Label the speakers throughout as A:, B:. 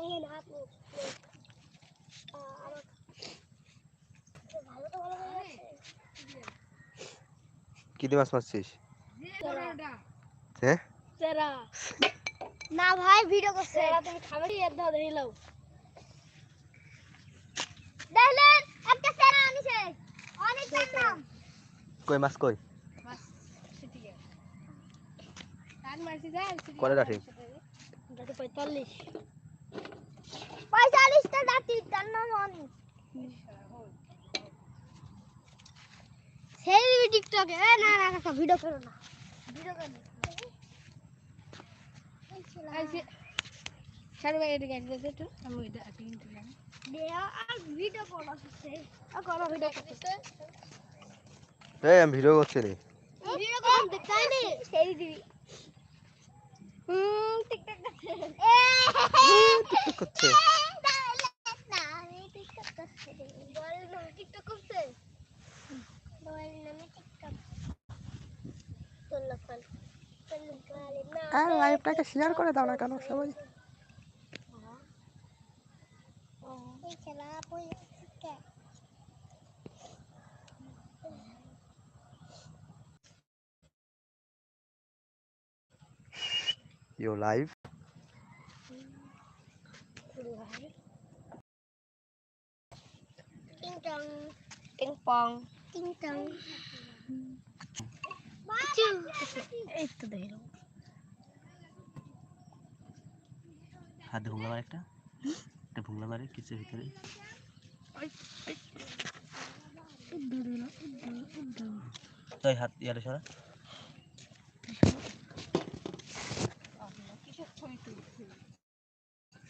A: হাত হয়ে যাচ্ছে
B: কি দিয়ে মাছ মারছিস? হ্যাঁ?
A: না ভাই ভিডিও করছে। তুমি খাবে এর দাও দেখি লাও। দেখলেন একটা সেরা আনিছে। অনেক দাম
B: কই মাছ কই? করে রাখি।
A: দাদু পঁয়তাল্লিশ পঁয়তাল্লিশটা দাঁতি তার নাম অনেক সেই টিকটকে এ না না কাকা ভিডিও করো না ভিডিও করো দেয়া আর ভিডিও করো সে আর করো ভিডিও করতে
B: এই আমি ভিডিও করছি রে।
A: ভিডিও করো দেখতে নি সেই দিবি হুম টিকটক করছে।
B: আর লাইভটাকে শেয়ার করে দাও না কেন সবাই? ইউ লাইভ
A: টিং টং
C: টিং পং
A: টিং টং এই তো দেখো
B: হাত ভুংলা মারে একটা একটা ভুংলা মারে কিছু ভিতরে তাই হাত ইয়ারে সরা
A: ওদের দেশ ইওর লাইফ আশীর্বাদ দেখছে রে তোর লক্ষণ লে কই দেখছে
B: কি হবে এখন
A: তালি
B: দিয়ে
A: আছে কাগজে দিবি ছাগলটা দিবি রাখি রে আচ্ছা পাগল হাত দিচ্ছে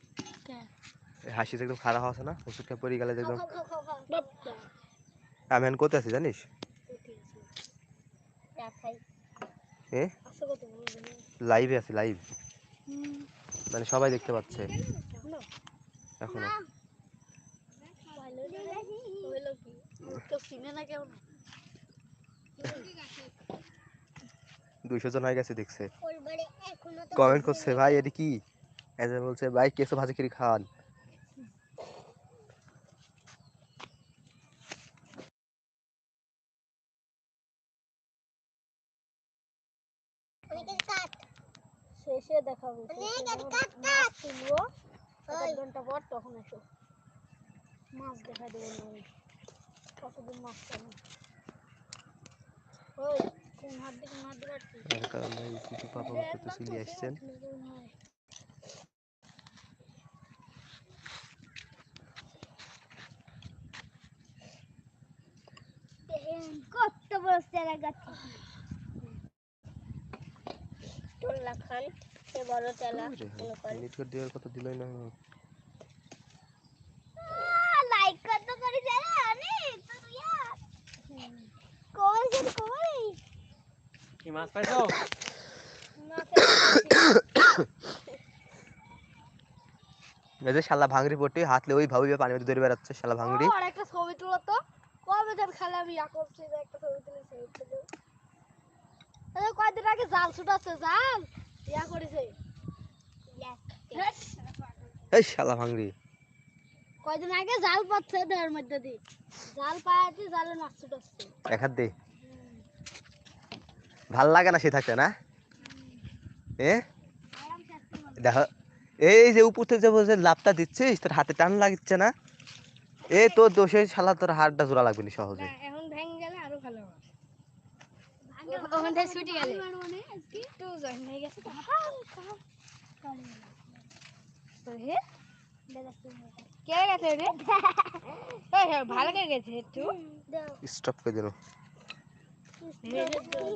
B: হাসি একদম খারাপ আছে না ওষুধটা পরি গেলে একদম আমি এখন কোথায় আছি জানিস? এ? লাইভে আছি লাইভ মানে সবাই দেখতে পাচ্ছে।
A: এখনও।
B: দুইশো জন হয়ে গেছে দেখছে। কমেন্ট করছে ভাই এটি কি? বলছে ভাই কেসো ভাজি খিরি খান।
A: কাট তুলবো। এক ঘণ্টা পর তখন এসো। মাছ দেখা দেবো না কতদিন মাছ কেন ওই কোন হাত দিকে কোন হাত
B: এর কারণে কিছু পাপা করতে চলে আসছেন।
A: কত বড় চেরা গাছ। টোল্লা খান সে বড় চেলা
B: মিনিট করে দেওয়ার কথা দিলই না
A: লাইক কত করে জানা অনেক। কই যেন কই?
B: কি মাছ পাইছো? এই যে শালা ভাঙড়ি পটি হাতলে ওই ভাবি পানি মধ্যে ধরে বেড়াচ্ছে শালা ভাঙড়ি।
A: আর একটা ছবি তুলো তো। কবে যেন খালে আমি ইয়া করছি একটা ছবি তুলে সেই তুলো এই কয়দিন আগে জাল ছুটাচ্ছে জাল। ইয়া করেছে।
B: এই শালা ভাঙড়ি।
A: কয়দিন আগে জাল পাচ্ছে দেওয়ার মধ্যে দিয়ে। জাল পায়াতে জালে মাছ ছুটাচ্ছে
B: এক হাত দে। ভালো লাগে না সে থাকতে না? এ? দেখো এই যে উপর থেকে যে লাভটা দিচ্ছিস তোর হাতে টান লাগছে না? এ তোর দোষে শালা তোর হাতটা জোড়া লাগবে না সহজে।
C: এখন ভেঙে গেলে আরও ভালো হবে ওখান থেকে ছুটে গেলে একটু জয়েন হয়ে গেছে তো তো হে কে গেছে রে ওই হ্যাঁ ভালো করে গেছে একটু
B: স্টপ করে দিল
A: দাও